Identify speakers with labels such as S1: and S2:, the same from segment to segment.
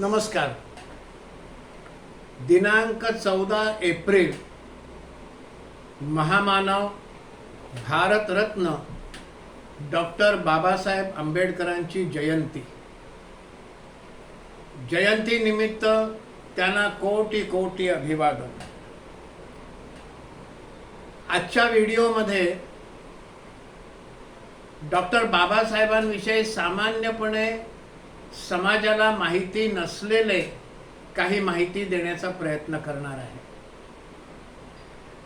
S1: नमस्कार. दिनांक चौदा एप्रिल महामानव भारतरत्न डॉक्टर बाबासाहेब आंबेडकरांची जयंती. जयंतीनिमित्त त्यांना कोटी कोटी अभिवादन. आजच्या व्हिडिओमध्ये डॉक्टर बाबासाहेबांविषयी सामान्यपणे समाजाला माहिती नसलेले काही माहिती देण्याचा प्रयत्न करणार आहे.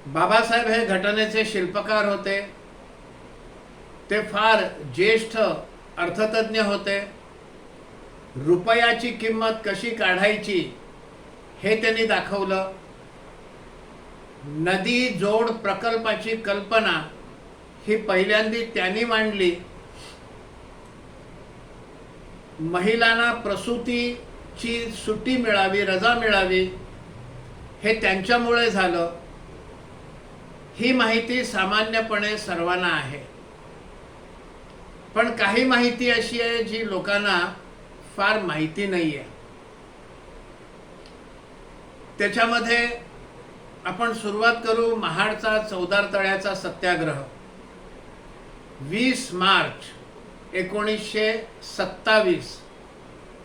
S1: बाबासाहेब हे घटनेचे शिल्पकार होते. ते फार ज्येष्ठ अर्थतज्ञ होते. रुपयाची किंमत कशी काढायची हे त्यांनी दाखवलं. नदी जोड प्रकल्पाची कल्पना ही पहिल्यांदी त्यांनी मांडली. महिलांना प्रसूतीची सुट्टी मिळावी रजा मिळावी हे त्यांच्यामुळे झालं. ही माहिती सामान्यपणे सर्वांना आहे. पण काही माहिती अशी आहे जी लोकांना फार माहिती नाही आहे त्याच्यामध्ये आपण सुरुवात करू महाडचा चौदार तळ्याचा सत्याग्रह. वीस मार्च एकोणीसशे सत्तावीस.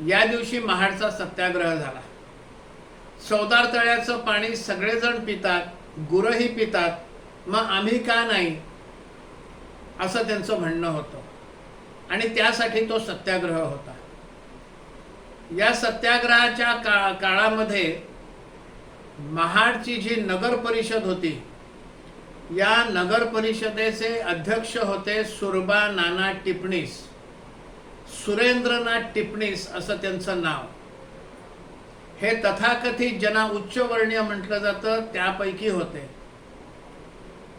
S1: या दिवशी महाडचा सत्याग्रह झाला. चौदार तळ्याचं पाणी सगळेजण पितात गुरंही पितात मग आम्ही का नाही? असं त्यांचं म्हणणं होतं. आणि त्यासाठी तो सत्याग्रह होता. या सत्याग्रहाच्या का काळामध्ये महाडची जी नगर परिषद होती या नगर परिषदेचे अध्यक्ष होते सुरबा नाना टिपणीस सुरेंद्रनाथ टिपणीस असं त्यांचं नाव. हे तथाकथित ज्यांना उच्चवर्णीय म्हटलं जातं त्यापैकी होते.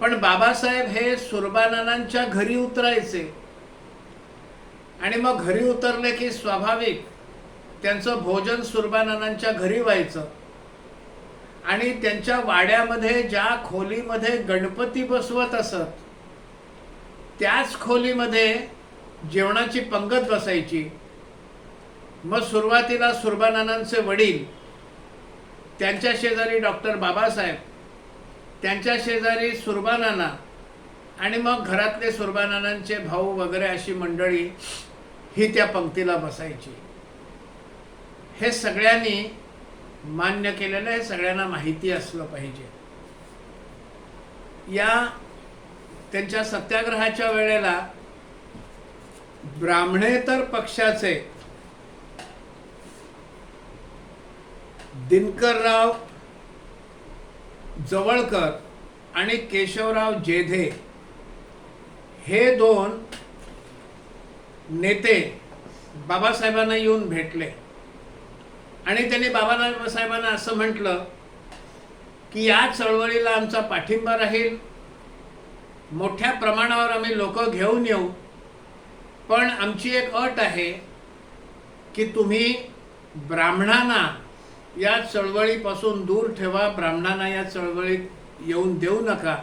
S1: पण बाबासाहेब हे सुरबानानांच्या घरी उतरायचे. आणि मग घरी उतरले की स्वाभाविक त्यांचं भोजन सुरबानानांच्या घरी व्हायचं. आणि त्यांच्या वाड्यामध्ये ज्या खोलीमध्ये गणपती बसवत असत त्याच खोलीमध्ये जेवणाची पंगत बसायची. मग सुरुवातीला सुरबानानांचे वडील त्यांच्या शेजारी डॉक्टर बाबासाहेब त्यांच्या शेजारी सुरबानाना आणि मग घरातले सुरबानानांचे भाऊ वगैरे अशी मंडळी ही त्या पंक्तीला बसायची. हे सगळ्यांनी मान्य केलेलं हे सगळ्यांना माहिती असलं पाहिजे. या त्यांच्या सत्याग्रहाच्या वेळेला ब्राह्मणेतर पक्षाचे. दिनकरराव जवळकर आणि केशवराव जेधे हे दोन नेते बाबासाहेबांना येऊन भेटले. आणि त्यांनी बाबासाहेबांना असं म्हटलं की या चळवळीला आमचा पाठिंबा राहील. मोठ्या प्रमाणावर आम्ही लोक घेऊन येऊ. पण आमची एक अट आहे की तुम्ही ब्राह्मणांना या चळवळीपासून दूर ठेवा. ब्राह्मणांना या चळवळीत येऊन देऊ नका.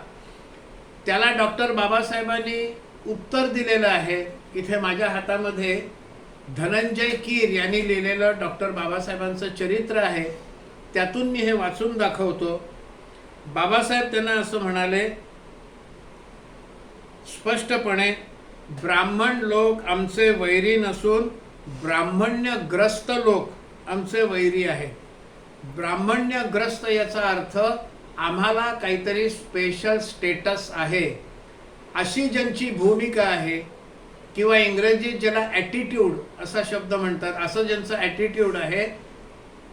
S1: त्याला डॉक्टर बाबासाहेबांनी उत्तर दिलेलं आहे. इथे माझ्या हातामध्ये धनंजय कीर यांनी लिहिलेलं डॉक्टर बाबासाहेबांचं चरित्र आहे त्यातून मी हे वाचून दाखवतो. बाबासाहेब त्यांना असं म्हणाले स्पष्टपणे ब्राह्मण लोक आमचे वैरी नसून ब्राह्मण्यग्रस्त लोक आमचे वैरी आहेत ब्राह्मण्यग्रस्त याचा अर्थ आम्हाला काहीतरी स्पेशल स्टेटस आहे. अशी ज्यांची भूमिका आहे किंवा इंग्रजीत ज्याला ॲटिट्यूड असा शब्द म्हणतात असं ज्यांचं ॲटिट्यूड आहे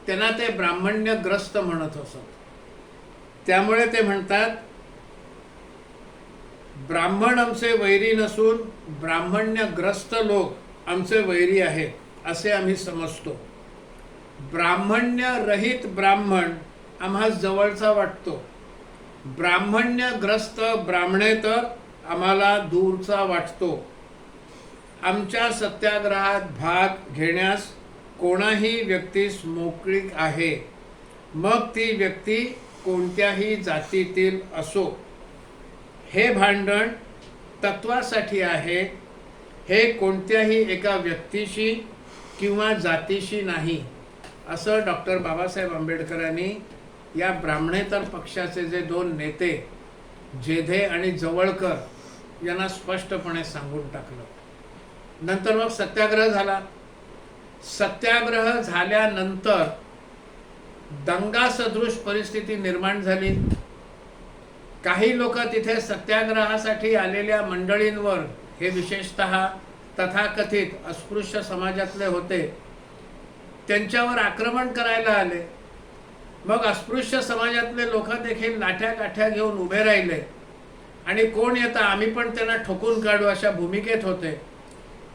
S1: त्यांना ते ब्राह्मण्यग्रस्त म्हणत असत. त्यामुळे ते म्हणतात ब्राह्मण आमचे वैरी नसून ब्राह्मण्यग्रस्त लोक आमचे वैरी आहेत असे आम्ही समजतो. ब्राह्मण्यरहित ब्राह्मण आम्हा जवळचा वाटतो. ब्राह्मण्यग्रस्त ब्राह्मणेतर आम्हाला दूरचा वाटतो. आमच्या सत्याग्रहात भाग घेण्यास कोणाही व्यक्तीस मोकळीक आहे. मग ती व्यक्ती कोणत्याही जातीतील असो. हे भांडण तत्वासाठी आहे. हे कोणत्याही एका व्यक्तीशी किंवा जातीशी नाही असं डॉक्टर बाबासाहेब आंबेडकरांनी या ब्राह्मणेतर पक्षाचे जे दोन नेते जेधे आणि जवळकर यांना स्पष्टपणे सांगून टाकलं. नंतर मग सत्याग्रह झाला. सत्याग्रह झाल्यानंतर दंगा सदृश परिस्थिती निर्माण झाली. काही लोक तिथे सत्याग्रहासाठी आलेल्या मंडळींवर हे विशेषतः तथाकथित अस्पृश्य समाजातले होते. त्यांच्यावर आक्रमण करायला आले. मग अस्पृश्य समाजातले लोक देखील लाठ्या काठ्या घेऊन उभे राहिले. आणि कोण येतं आम्ही पण त्यांना ठोकून काढू अशा भूमिकेत होते.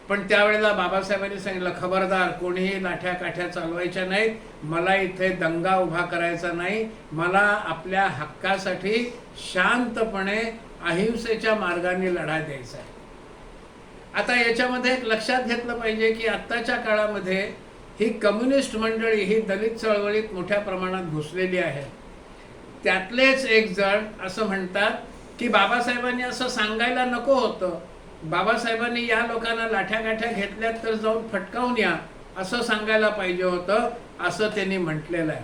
S1: पण त्यावेळेला बाबासाहेबांनी सांगितलं खबरदार कोणीही लाठ्या काठ्या चालवायच्या नाहीत. मला इथे दंगा उभा करायचा नाही. मला आपल्या हक्कासाठी शांतपणे अहिंसेच्या मार्गाने लढा द्यायचा आहे. आता याच्यामध्ये एक लक्षात घेतलं पाहिजे की आत्ताच्या काळामध्ये ही कम्युनिस्ट मंडळी ही दलित चळवळीत मोठ्या प्रमाणात घुसलेली आहे. त्यातलेच एक जण असं म्हणतात की बाबासाहेबांनी असं सांगायला नको होतं. बाबासाहेबांनी या लोकांना लाठ्या गाठ्या घेतल्यात तर जाऊन फटकावून या असं सांगायला पाहिजे होतं असं त्यांनी म्हटलेलं आहे.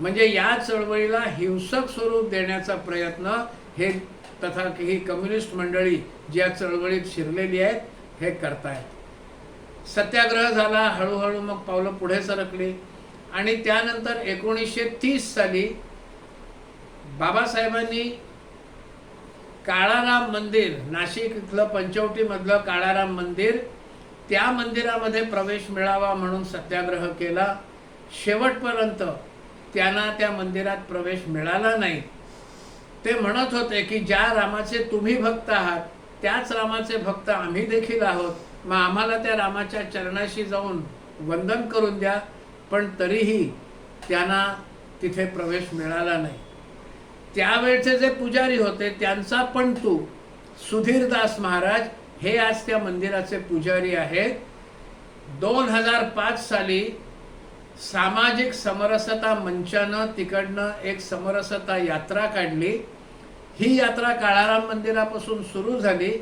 S1: म्हणजे या चळवळीला हिंसक स्वरूप देण्याचा प्रयत्न हे तथा ही कम्युनिस्ट मंडळी जी या चळवळीत शिरलेली आहेत हे करतायत. सत्याग्रह झाला हळूहळू मग पावलं पुढे सरकली. आणि त्यानंतर एकोणीसशे तीस साली बाबासाहेबांनी काळाराम मंदिर नाशिक इथलं पंचवटीमधलं काळाराम मंदिर त्या मंदिरामध्ये प्रवेश मिळावा म्हणून सत्याग्रह केला. शेवटपर्यंत त्यांना त्या मंदिरात प्रवेश मिळाला नाही. ते म्हणत होते की ज्या रामाचे तुम्ही भक्त आहात त्याच रामाचे भक्त आम्ही देखील आहोत. मग आम्हाला त्या रामाच्या चरणाशी जाऊन वंदन करून द्या पण तरीही त्यांना तिथे प्रवेश मिळाला नाही. त्यावेळचे जे पुजारी होते त्यांचा पण तू सुधीरदास महाराज हे आज त्या मंदिराचे पुजारी आहेत. दोन हजार पाच साली सामाजिक समरसता मंचानं तिकडनं एक समरसता यात्रा काढली. ही यात्रा काळाराम मंदिरापासून सुरू झाली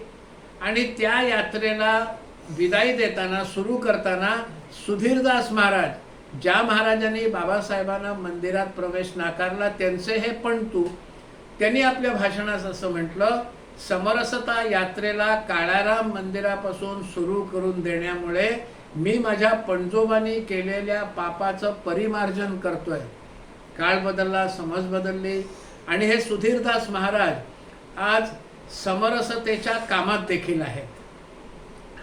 S1: आणि त्या यात्रेला विदाई देताना सुरू करताना सुधीरदास महाराज ज्या महाराजांनी बाबासाहेबांना मंदिरात प्रवेश नाकारला त्यांचे हे पण तू. त्यांनी आपल्या भाषणात असं म्हटलं समरसता यात्रेला काळाराम मंदिरापासून सुरू करून देण्यामुळे मी माझ्या पणजोबांनी केलेल्या पापाचं परिमार्जन करतोय. काळ बदलला समज बदलली. आणि हे सुधीरदास महाराज आज समरसतेच्या कामात देखील आहेत.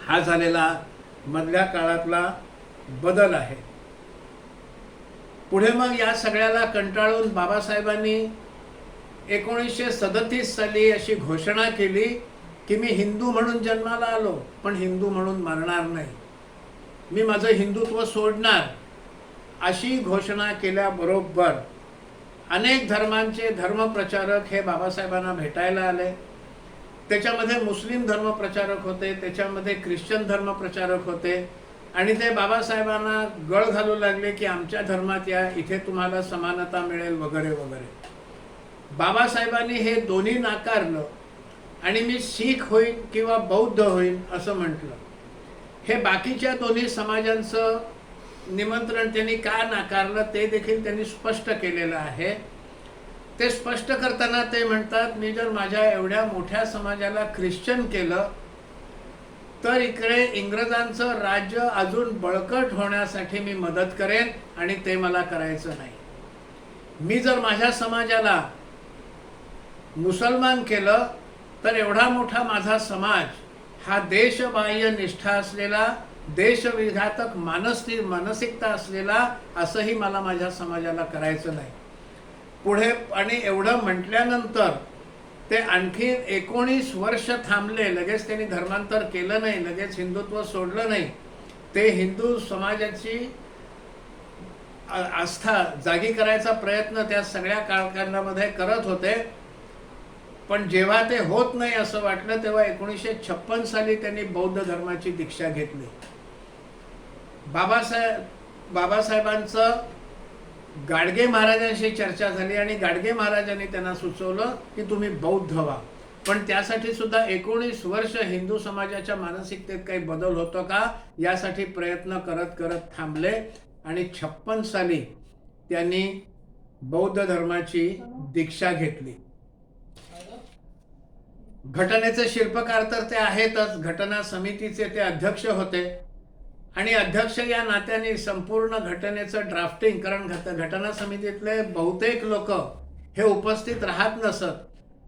S1: हा झालेला मधल्या काळातला बदल आहे. पुढे मग या सगळ्याला कंटाळून बाबासाहेबांनी एकोणीसशे सदतीस साली अशी घोषणा केली की मी हिंदू म्हणून जन्माला आलो पण हिंदू म्हणून मरणार नाही. मी माझं हिंदुत्व सोडणार अशी घोषणा केल्याबरोबर अनेक धर्मांचे धर्मप्रचारक हे बाबासाहेबांना भेटायला आले. त्याच्यामध्ये मुस्लिम धर्मप्रचारक होते त्याच्यामध्ये ख्रिश्चन धर्मप्रचारक होते. आणि ते बाबासाहेबांना गळ घालू लागले की आमच्या धर्मात या इथे तुम्हाला समानता मिळेल वगैरे वगैरे. बाबासाहेबांनी हे दोन्ही नाकारलं आणि मी शीख होईन किंवा बौद्ध होईन असं म्हटलं. हे बाकीच्या दोन्ही समाजांचं निमंत्रण त्यांनी का नाकारलं ते देखील त्यांनी स्पष्ट केलेलं आहे. ते स्पष्ट करताना ते म्हणतात मी जर माझ्या एवढ्या मोठ्या समाजाला ख्रिश्चन केलं तर इकडे इंग्रजांचं राज्य अजून बळकट होण्यासाठी मी मदत करेन आणि ते मला करायचं नाही. मी जर माझ्या समाजाला मुसलमान केलं तर एवढा मोठा माझा समाज हा देशबाह्य निष्ठा असलेला देशविघातक मानसिक मानसिकता असलेला असंही मला माझ्या समाजाला करायचं नाही. पुढे आणि एवढं म्हटल्यानंतर ते आणखी एकोणीस वर्ष थांबले लगेच त्यांनी धर्मांतर केलं नाही लगेच हिंदुत्व सोडलं नाही. ते हिंदू समाजाची आस्था जागी करायचा प्रयत्न त्या सगळ्या कालखंडामध्ये करत होते. पण जेव्हा ते होत नाही असं वाटलं तेव्हा एकोणीसशे छप्पन साली त्यांनी बौद्ध धर्माची दीक्षा घेतली. बाबासाहेब बाबासाहेबांचं गाडगे महाराजांशी चर्चा झाली आणि गाडगे महाराजांनी त्यांना सुचवलं की तुम्ही बौद्ध व्हा. पण त्यासाठी सुद्धा एकोणीस वर्ष हिंदू समाजाच्या मानसिकतेत काही बदल होतो का? यासाठी प्रयत्न करत करत थांबले आणि छप्पन साली त्यांनी बौद्ध धर्माची दीक्षा घेतली. घटनेचे शिल्पकार तर ते आहेतच. घटना समितीचे ते अध्यक्ष होते. आणि अध्यक्ष या नात्याने संपूर्ण घटनेचं ड्राफ्टिंग कारण घट घटना समितीतले बहुतेक लोक हे उपस्थित राहत नसत.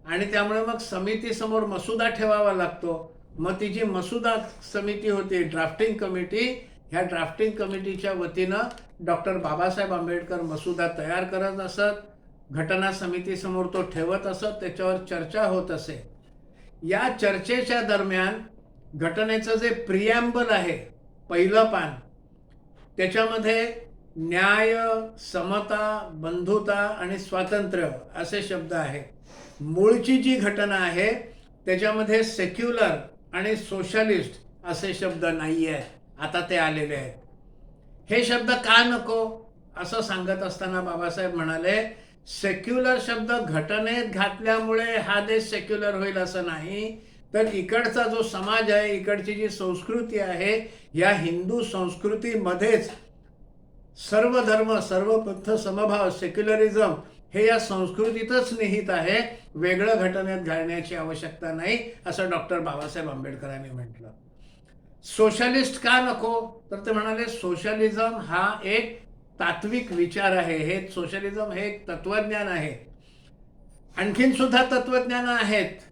S1: आणि त्यामुळे मग समितीसमोर मसुदा ठेवावा लागतो. मग ती जी मसुदा समिती होती ड्राफ्टिंग कमिटी ह्या ड्राफ्टिंग कमिटीच्या वतीनं डॉक्टर बाबासाहेब आंबेडकर मसुदा तयार करत असत. घटना समितीसमोर तो ठेवत असत त्याच्यावर चर्चा होत असे. या चर्चेच्या दरम्यान घटनेचं जे प्रियॅम्बल आहे पहिलं पान. त्याच्यामध्ये न्याय समता बंधुता आणि स्वातंत्र्य असे शब्द आहेत. मूळची जी घटना आहे त्याच्यामध्ये सेक्युलर आणि सोशलिस्ट असे शब्द नाही आहेत. आता ते आलेले आहेत. हे शब्द का नको? असं सांगत असताना बाबासाहेब म्हणाले सेक्युलर शब्द घटनेत घातल्यामुळे हा देश सेक्युलर होईल असं नाही. तर इकडचा जो समाज आहे इकडची जी संस्कृती आहे या हिंदू संस्कृतीमध्येच सर्व धर्म सर्व पंथ समभाव सेक्युलरिझम हे या संस्कृतीतच निहित आहे. वेगळं घटनेत घालण्याची आवश्यकता नाही असं डॉक्टर बाबासाहेब आंबेडकरांनी म्हटलं. सोशलिस्ट का नको? तर ते म्हणाले सोशलिझम हा एक तात्विक विचार आहे. हे सोशलिझम हे एक तत्वज्ञान आहे. आणखीन सुद्धा तत्वज्ञान आहेत.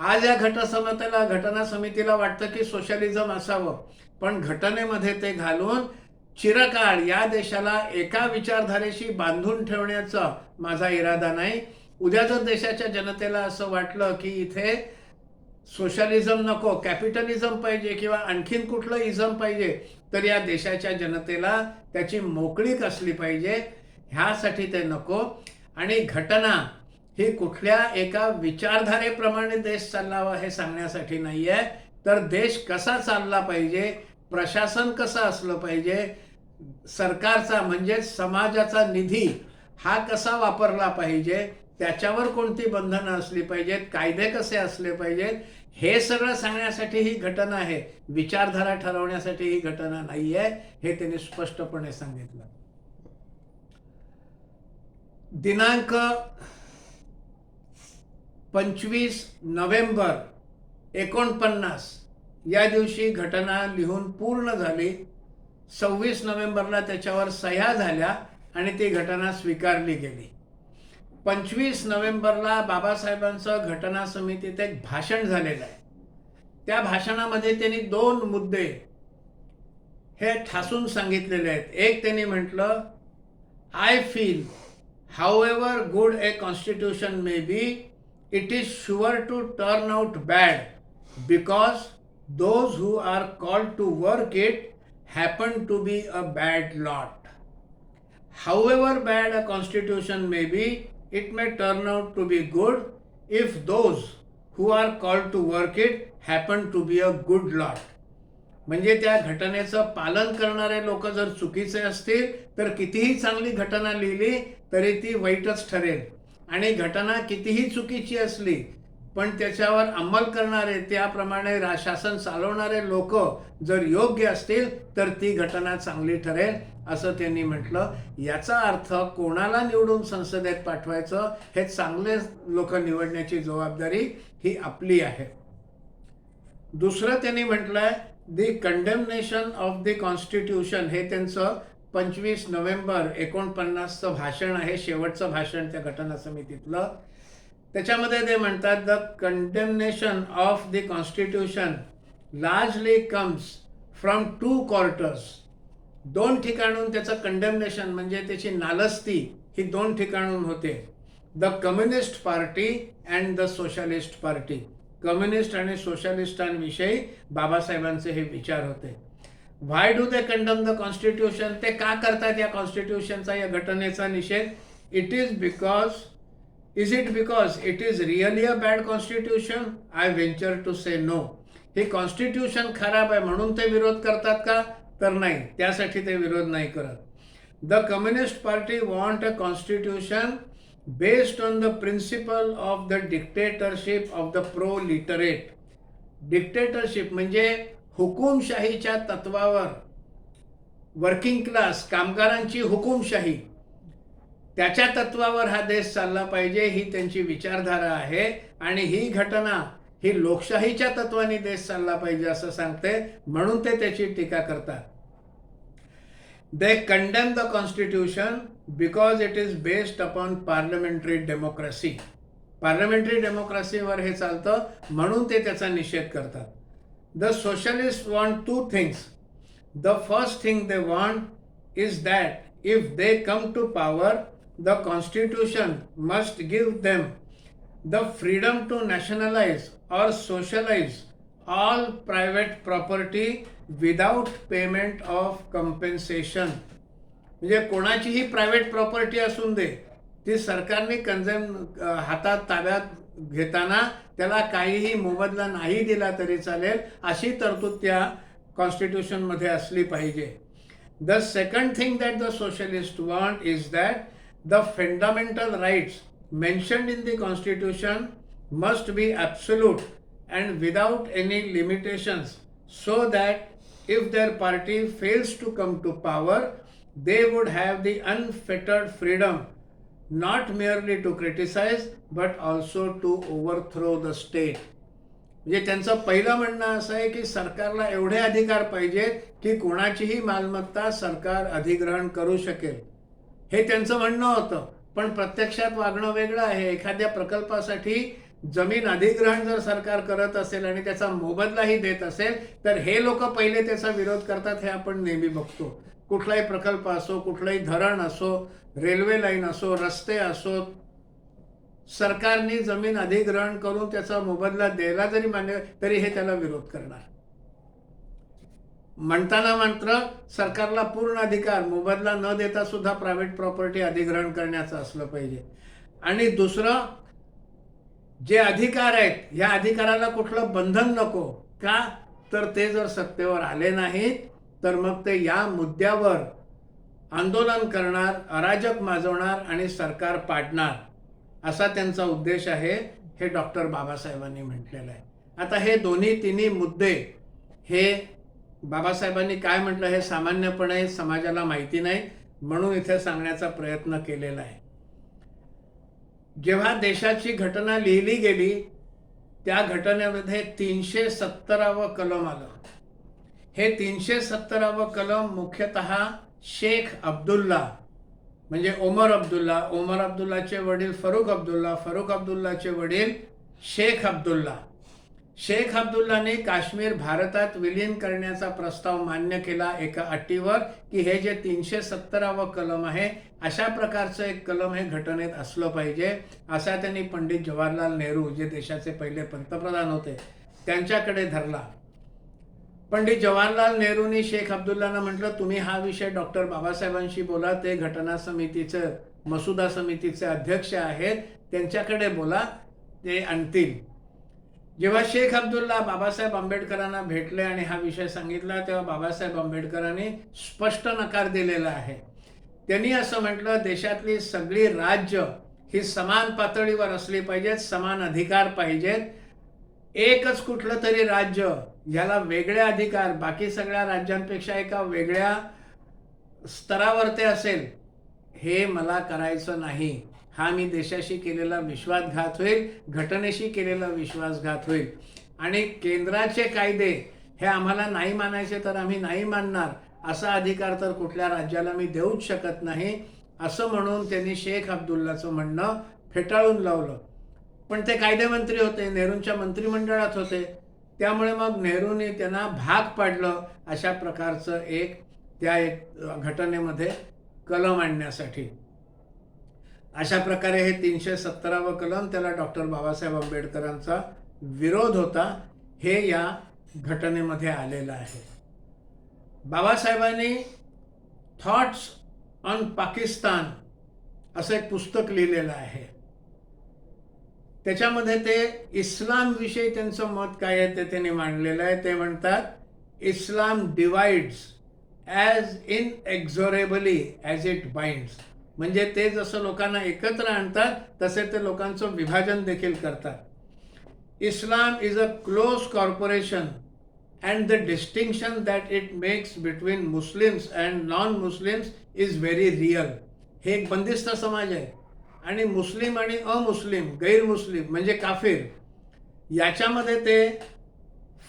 S1: आज या घटसमतेला घटना समितीला वाटतं की सोशलिझम असावं. पण घटनेमध्ये ते घालून चिरकाळ या देशाला एका विचारधारेशी बांधून ठेवण्याचा माझा इरादा नाही. उद्या जर देशाच्या जनतेला असं वाटलं की इथे सोशलिझम नको कॅपिटलिझम पाहिजे किंवा आणखीन कुठलं इझम पाहिजे तर या देशाच्या जनतेला त्याची मोकळीक असली पाहिजे. ह्यासाठी ते नको. आणि घटना ही कुठल्या एका विचारधारेप्रमाणे देश चाललावा हे सांगण्यासाठी नाही आहे तर देश कसा चालला पाहिजे प्रशासन कसं असलं पाहिजे सरकारचा म्हणजे समाजाचा निधी हा कसा वापरला पाहिजे त्याच्यावर कोणती बंधनं असली पाहिजेत कायदे कसे असले पाहिजेत हे सगळं सांगण्यासाठी ही घटना आहे. विचारधारा ठरवण्यासाठी ही घटना नाही आहे हे त्यांनी स्पष्टपणे सांगितलं. दिनांक पंचवीस नोव्हेंबर एकोणपन्नास. या दिवशी घटना लिहून पूर्ण झाली. सव्वीस नोव्हेंबरला त्याच्यावर सह्या झाल्या आणि ती घटना स्वीकारली गेली. पंचवीस नोव्हेंबरला बाबासाहेबांचं घटना समितीत एक भाषण झालेलं आहे. त्या भाषणामध्ये त्यांनी दोन मुद्दे हे ठासून सांगितलेले आहेत. एक त्यांनी म्हटलं I feel however good a constitution may be it is sure to turn out bad because those who are called to work it happen to be a bad lot however bad a constitution may be it may turn out to be good if those who are called to work it happen to be a good lot म्हणजे त्या घटनेचं पालन करणारे लोक जर चुकीचे असतील तर कितीही चांगली घटना लिहिली तरी ती वाईटच ठरेल. आणि घटना कितीही चुकीची असली पण त्याच्यावर अंमल करणारे त्याप्रमाणे रा शासन चालवणारे लोक जर योग्य असतील तर ती घटना चांगली ठरेल असं त्यांनी म्हटलं. याचा अर्थ कोणाला निवडून संसदेत पाठवायचं हे चांगले लोक निवडण्याची जबाबदारी ही आपली आहे. दुसरं त्यांनी म्हटलंय the condemnation of the constitution हे त्यांचं पंचवीस नोव्हेंबर एकोणपन्नासचं भाषण आहे. शेवटचं भाषण त्या घटना समितीतलं. त्याच्यामध्ये ते म्हणतात the condemnation of the constitution largely comes from two quarters दोन ठिकाणून त्याचं कंडेमनेशन म्हणजे त्याची नालस्ती ही दोन ठिकाणून होते. The communist party and the socialist party communist आणि सोशलिस्टांविषयी बाबासाहेबांचे हे विचार होते. Why do they condemn the constitution ते का करतात या कॉन्स्टिट्यूशनचा या घटनेचा निषेध? It is because is it because it is really a bad constitution I venture to say no हे कॉन्स्टिट्यूशन खराब आहे म्हणून ते विरोध करतात का? तर नाही. त्यासाठी ते विरोध नाही करत. The communist party want a constitution based on the principle of the dictatorship of the proletariat dictatorship म्हणजे हुकुमशाहीच्या तत्वावर वर्किंग क्लास कामगारांची हुकुमशाही त्याच्या तत्वावर हा देश चालला पाहिजे ही त्यांची विचारधारा आहे. आणि ही घटना ही लोकशाहीच्या तत्वाने देश चालला पाहिजे असं सांगते. म्हणून ते त्याची टीका करतात. They condemn the constitution because it is based upon parliamentary democracy parliamentary डेमोक्रेसीवर हे चालतं म्हणून ते त्याचा निषेध करतात. The socialist want two things the first thing they want is that if they come to power, the constitution must give them the freedom to nationalize or socialize all private property without payment of compensation. म्हणजे कोणाचीही private property असून दे ती सरकारने कंझेम हातात ताब्यात घेताना त्याला काहीही मोबदला नाही दिला तरी चालेल अशी तरतूद त्या कॉन्स्टिट्युशनमध्ये असली पाहिजे. The second thing that the socialist want is that the fundamental rights mention in the constitution must be absolute and without any limitations so that if their party fails to come to power they would have the unfettered freedom not merely to criticize but also to overthrow the state. म्हणजे त्यांचं पहिलं म्हणणं असं आहे की सरकारला एवढे अधिकार पाहिजेत की कोणाचीही मालमत्ता सरकार अधिग्रहण करू शकेल. हे त्यांचं म्हणणं होतं. पण प्रत्यक्षात वागणं वेगळं आहे. एखाद्या प्रकल्पासाठी जमीन अधिग्रहण जर सरकार करत असेल आणि त्याचा मोबदलाही देत असेल तर हे लोक पहिले त्याचा विरोध करतात हे आपण नेहमी बघतो. कुठलाही प्रकल्प असो कुठलंही धरण असो रेल्वे लाईन असो रस्ते असो सरकारने जमीन अधिग्रहण करून त्याचा मोबदला द्यायला जरी मान्य तरी हे त्याला विरोध करणार. म्हणताना मात्र सरकारला पूर्ण अधिकार मोबदला न देता सुद्धा प्रायव्हेट प्रॉपर्टी अधिग्रहण करण्याचं असलं पाहिजे. आणि दुसरं जे अधिकार आहेत या अधिकाराला कुठलं बंधन नको का? तर ते जर सत्तेवर आले नाहीत तर मग ते या मुद्द्यावर आंदोलन करणार अराजक माजवणार आणि सरकार पाडणार असा त्यांचा उद्देश आहे हे डॉक्टर बाबासाहेबांनी म्हटलेलं आहे. आता हे दोन्ही तिन्ही मुद्दे हे बाबासाहेबांनी काय म्हटलं हे सामान्यपणे समाजाला माहिती नाही म्हणून इथे सांगण्याचा प्रयत्न केलेला आहे. जेव्हा देशाची घटना लिहिली गेली त्या घटनेमध्ये तीनशे सत्तरावं कलम आलं हे तीनशे सत्तरावं कलम मुख्यतः शेख अब्दुल्ला म्हणजे ओमर अब्दुल्ला ओमर अब्दुल्लाचे वडील फरुख अब्दुल्ला फरुख अब्दुल्लाचे वडील शेख अब्दुल्ला. शेख अब्दुल्लाने काश्मीर भारतात विलीन करण्याचा प्रस्ताव मान्य केला एका अटीवर की हे जे तीनशे सत्तरावं कलम आहे अशा प्रकारचं एक कलम हे घटनेत असलं पाहिजे असा त्यांनी पंडित जवाहरलाल नेहरू जे देशाचे पहिले पंतप्रधान होते त्यांच्याकडे धरला. पंडित जवाहरलाल नेहरूंनी शेख अब्दुल्लाना म्हटलं तुम्ही हा विषय डॉक्टर बाबासाहेबांशी बोला ते घटना समितीचं मसुदा समितीचे अध्यक्ष आहेत त्यांच्याकडे बोला ते आणतील. जेव्हा शेख अब्दुल्ला बाबासाहेब आंबेडकरांना भेटले आणि हा विषय सांगितला तेव्हा बाबासाहेब आंबेडकरांनी स्पष्ट नकार दिलेला आहे. त्यांनी असं म्हटलं देशातली सगळी राज्य ही समान पातळीवर असली पाहिजेत समान अधिकार पाहिजेत. एकच कुठलं तरी राज्य याला वेगळे अधिकार बाकी सगळ्या राज्यांपेक्षा एका वेगळ्या स्तरावर ते असेल हे मला करायचं नाही. हा मी देशाशी केलेला विश्वासघात होईल घटनेशी केलेला विश्वासघात होईल. आणि केंद्राचे कायदे हे आम्हाला नाही मानायचे तर आम्ही नाही मानणार असा अधिकार तर कुठल्या राज्याला मी देऊच शकत नाही असं म्हणून त्यांनी शेख अब्दुल्लाचं म्हणणं फेटाळून लावलं. पण ते कायदेमंत्री होते नेहरूंच्या मंत्रिमंडळात होते. त्यामुळे मग नेहरूने त्यांना भाग पाडलं अशा प्रकारचं एक त्या एक घटनेमध्ये कलम आणण्यासाठी. अशा प्रकारे हे तीनशे सत्तरावं कलम त्याला डॉक्टर बाबासाहेब आंबेडकरांचा विरोध होता हे या घटनेमध्ये आलेलं आहे. बाबासाहेबांनी थॉट्स ऑन पाकिस्तान असं एक पुस्तक लिहिलेलं आहे. त्याच्यामध्ये ते इस्लामविषयी त्यांचं मत काय आहे ते त्यांनी मांडलेलं आहे. ते म्हणतात Islam divides as inexorably as it binds म्हणजे ते जसं लोकांना एकत्र आणतात तसे ते लोकांचं विभाजन देखील करतात. Islam is a close corporation and the distinction that it makes between Muslims and non Muslims is very real हे एक बंदिस्त समाज आहे. आणि मुस्लिम आणि अमुस्लिम गैरमुस्लिम म्हणजे काफीर याच्यामध्ये ते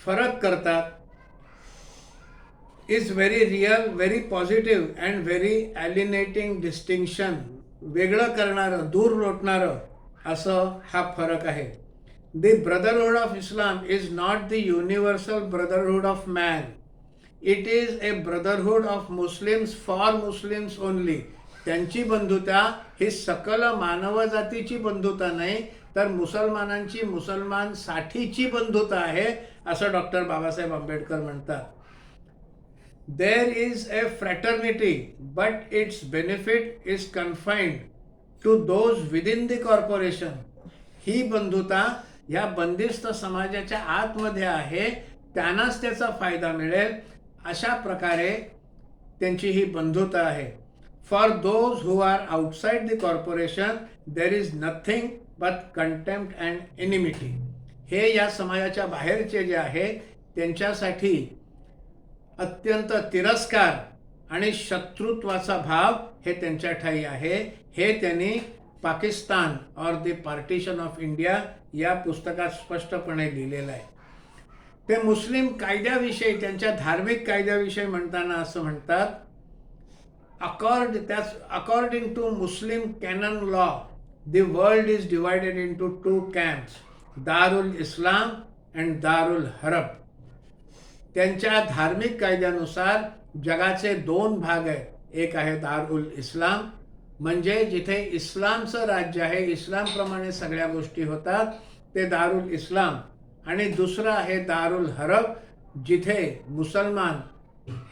S1: फरक करतात. Is very real very positive and very alienating distinction वेगळं करणारं दूर लोटणारं असं हा फरक आहे. The brotherhood of Islam is not the universal brotherhood of man it is a brotherhood of Muslims for Muslims only त्यांची बंधुता ही सकल मानवजातीची बंधुता नाही तर मुसलमानांची मुसलमानसाठीची बंधुता आहे असं डॉक्टर बाबासाहेब आंबेडकर म्हणतात. There is a fraternity but its benefit is is to those within the corporation ही बंधुता ह्या बंदिस्त समाजाच्या आतमध्ये आहे त्यांनाच त्याचा फायदा मिळेल अशा प्रकारे त्यांची ही बंधुता आहे. For those who are outside the corporation there is nothing but contempt and enmity हे या समाजाच्या बाहेरचे जे आहे त्यांच्यासाठी अत्यंत तिरस्कार आणि शत्रुत्वाचा भाव हे त्यांच्या ठाई आहे. हे त्यांनी Pakistan or the partition of India या पुस्तकात स्पष्टपणे लिहिलेलं आहे. ते मुस्लिम कायद्याविषयी त्यांच्या धार्मिक कायद्याविषयी म्हणताना असं म्हणतात अकॉर्ड त्याच according to Muslim canon law the world is divided into two camps Darul Islam and दारुल हरब त्यांच्या धार्मिक कायद्यानुसार जगाचे दोन भाग आहेत. एक आहे दारुल इस्लाम म्हणजे जिथे इस्लामचं राज्य आहे इस्लामप्रमाणे सगळ्या गोष्टी होतात ते दारुल इस्लाम. आणि दुसरं आहे दारुल हरब जिथे मुसलमान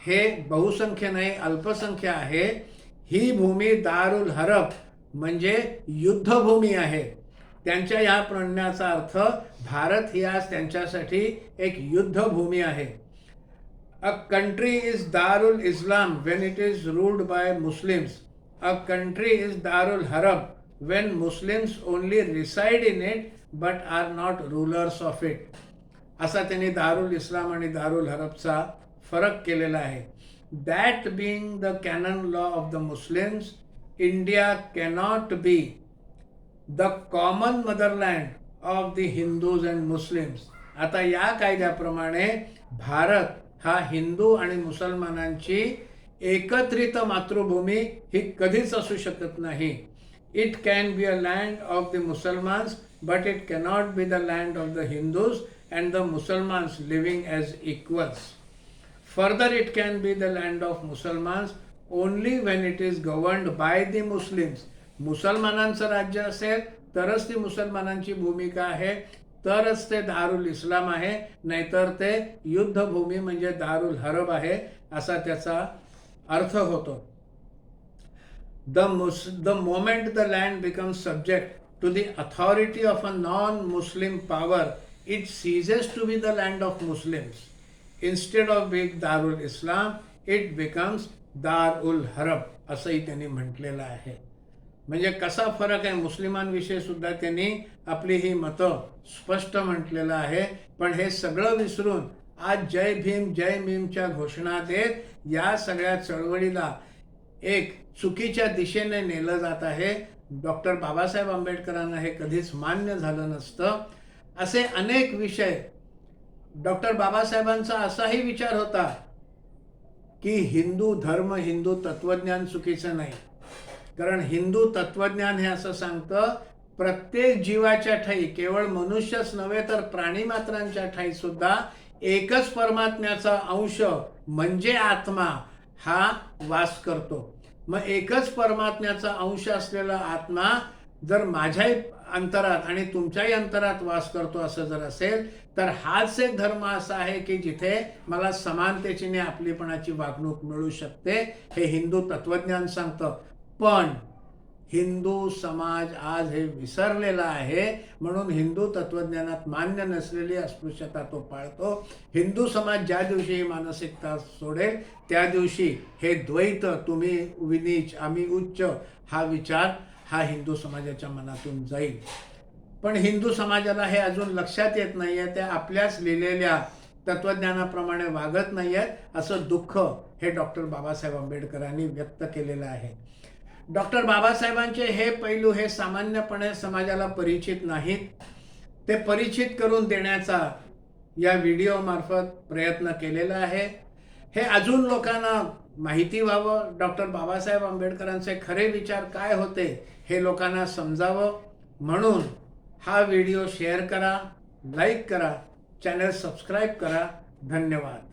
S1: हे बहुसंख्य नाही अल्पसंख्य आहे. ही भूमी दारुल हरब म्हणजे युद्धभूमी आहे. त्यांच्या या प्रणण्याचा अर्थ भारत ही आज त्यांच्यासाठी एक युद्धभूमी आहे. A country is Darul Islam when it is ruled by Muslims a country is Darul हरब when Muslims only reside in it but are not rulers of it असा त्यांनी दारुल इस्लाम आणि दारुल हरबचा फरक केलेला आहे. That being the canon law of the Muslims India cannot be the common motherland of the Hindus and Muslims आता या कायद्याप्रमाणे भारत हा हिंदू आणि मुसलमानांची एकत्रित मातृभूमी ही कधीच असू शकत नाही. It can be a land of the Musalmans but it cannot be the land of the Hindus and the Musalmans living as equals further it can be the land of Muslims only when it is governed by the Muslims मुसलमानांचं राज्य असेल तरच ती मुसलमानांची भूमिका आहे. तरच ते दारुल इस्लाम आहे नाहीतर ते युद्धभूमी म्हणजे दारुल हरब आहे असा त्याचा अर्थ होतो. द मुस the moment the land become subject to the authority of a non Muslim power it ceases to be the land of Muslims instead of being Darul Islam it becomes दार उल हरब असंही त्यांनी म्हटलेलं आहे. म्हणजे कसा फरक आहे? मुस्लिमांविषयी सुद्धा त्यांनी आपली ही मतं स्पष्ट म्हटलेलं आहे. पण हे सगळं विसरून आज जय भीम जय भीमच्या घोषणा देत या सगळ्या चळवळीला एक चुकीच्या दिशेने नेलं जात आहे. डॉक्टर बाबासाहेब आंबेडकरांना हे कधीच मान्य झालं नसतं. असे अनेक विषय डॉक्टर बाबासाहेबांचा असाही विचार होता की हिंदू धर्म हिंदू तत्वज्ञान चुकीचं नाही. कारण हिंदू तत्वज्ञान हे असं सांगतं प्रत्येक जीवाच्या ठाई केवळ मनुष्यच नव्हे तर प्राणी मात्रांच्या ठाई सुद्धा एकच परमात्म्याचा अंश म्हणजे आत्मा हा वास करतो. मग एकच परमात्म्याचा अंश असलेला आत्मा जर माझ्याही अंतरात आणि तुमच्याही अंतरात वास करतो असं जर असेल तर हाच एक धर्म असा आहे की जिथे मला समानतेची आपलीपणाची वागणूक मिळू शकते हे हिंदू तत्वज्ञान सांगतं. पण हिंदू समाज आज हे विसरलेला आहे म्हणून हिंदू तत्वज्ञानात मान्य नसलेली अस्पृश्यता तो पाळतो. हिंदू समाज ज्या दिवशी ही मानसिकता सोडेल त्या दिवशी हे द्वैत तुम्ही विनीच आम्ही उच्च हा विचार हा हिंदू समाजाच्या मनातून जाईल. पण हिंदू समाजाला हे अजून लक्षात येत नाही आहे त्या आपल्याच लिहिलेल्या तत्वज्ञानाप्रमाणे वागत नाही आहेत असं दुःख हे डॉक्टर बाबासाहेब आंबेडकरांनी व्यक्त केलेलं आहे. डॉक्टर बाबासाहेबांचे हे पैलू हे सामान्यपणे समाजाला परिचित नाहीत. ते परिचित करून देण्याचा या व्हिडिओमार्फत प्रयत्न केलेला आहे. हे अजून लोकांना माहिती व्हावं. डॉक्टर बाबासाहेब आंबेडकरांचे खरे विचार काय होते हे लोकांना समजावं. म्हणून हा व्हिडिओ शेअर करा लाईक करा चॅनल सबस्क्राईब करा. धन्यवाद.